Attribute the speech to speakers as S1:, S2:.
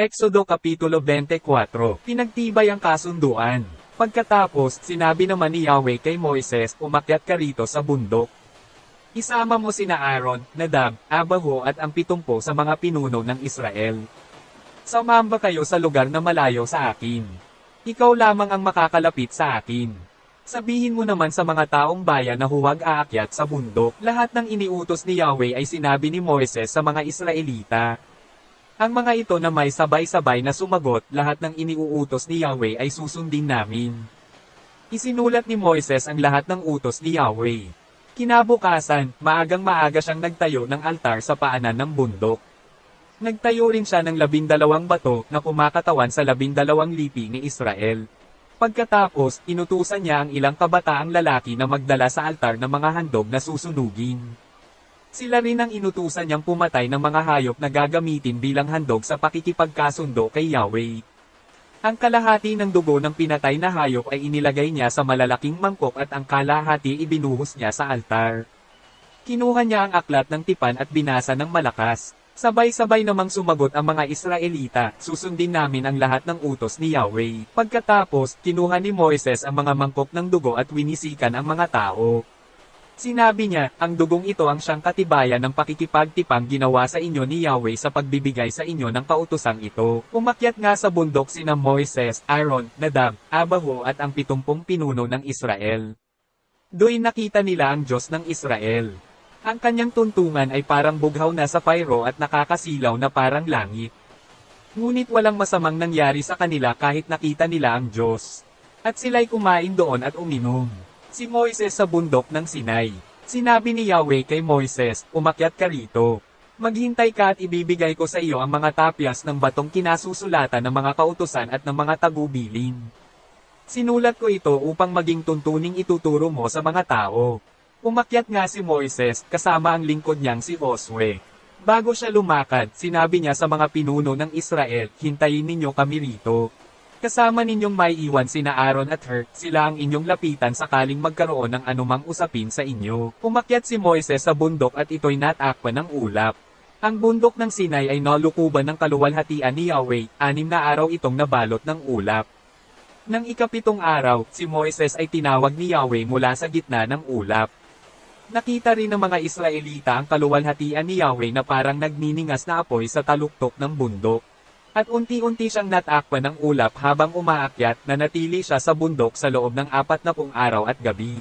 S1: Exodo Kapitulo 24 Pinagtibay ang kasunduan. Pagkatapos, sinabi naman ni Yahweh kay Moises, umakyat ka rito sa bundok. Isama mo sina Aaron, Nadab, Abaho at ang pitumpo sa mga pinuno ng Israel. Sumamba kayo sa lugar na malayo sa akin. Ikaw lamang ang makakalapit sa akin. Sabihin mo naman sa mga taong bayan na huwag aakyat sa bundok. Lahat ng iniutos ni Yahweh ay sinabi ni Moises sa mga Israelita. Ang mga ito na may sabay-sabay na sumagot, lahat ng iniuutos ni Yahweh ay susundin namin. Isinulat ni Moises ang lahat ng utos ni Yahweh. Kinabukasan, maagang maaga siyang nagtayo ng altar sa paanan ng bundok. Nagtayo rin siya ng labindalawang bato na kumakatawan sa labindalawang lipi ni Israel. Pagkatapos, inutusan niya ang ilang kabataang lalaki na magdala sa altar ng mga handog na susunugin. Sila rin ang inutusan niyang pumatay ng mga hayop na gagamitin bilang handog sa pakikipagkasundo kay Yahweh. Ang kalahati ng dugo ng pinatay na hayop ay inilagay niya sa malalaking mangkok at ang kalahati ibinuhos niya sa altar. Kinuha niya ang aklat ng tipan at binasa ng malakas. Sabay-sabay namang sumagot ang mga Israelita, susundin namin ang lahat ng utos ni Yahweh. Pagkatapos, kinuha ni Moises ang mga mangkok ng dugo at winisikan ang mga tao. Sinabi niya, ang dugong ito ang siyang katibayan ng pakikipagtipang ginawa sa inyo ni Yahweh sa pagbibigay sa inyo ng kautosang ito. Umakyat nga sa bundok sina Moises, Aaron, Nadab, Abaho at ang pitumpong pinuno ng Israel. Doon nakita nila ang Diyos ng Israel. Ang kanyang tuntungan ay parang bughaw na sa pyro at nakakasilaw na parang langit. Ngunit walang masamang nangyari sa kanila kahit nakita nila ang Diyos. At sila'y kumain doon at uminom. Si Moises sa bundok ng Sinai. Sinabi ni Yahweh kay Moises, umakyat ka rito. Maghintay ka at ibibigay ko sa iyo ang mga tapyas ng batong kinasusulatan ng mga kautusan at ng mga tagubilin. Sinulat ko ito upang maging tuntuning ituturo mo sa mga tao. Umakyat nga si Moises, kasama ang lingkod niyang si Josue. Bago siya lumakad, sinabi niya sa mga pinuno ng Israel, hintayin ninyo kami rito. Kasama ninyong may iwan sina Aaron at Hur, sila ang inyong lapitan sakaling magkaroon ng anumang usapin sa inyo. Umakyat si Moises sa bundok at ito'y natakpan ng ulap. Ang bundok ng Sinai ay nalukuban ng kaluwalhatian ni Yahweh, anim na araw itong nabalot ng ulap. Nang ikapitong araw, si Moises ay tinawag ni Yahweh mula sa gitna ng ulap. Nakita rin ng mga Israelita ang kaluwalhatian ni Yahweh na parang nagniningas na apoy sa taluktok ng bundok. At unti-unti siyang natakpan ng ulap habang umaakyat na natili siya sa bundok sa loob ng apat na pung araw at gabi.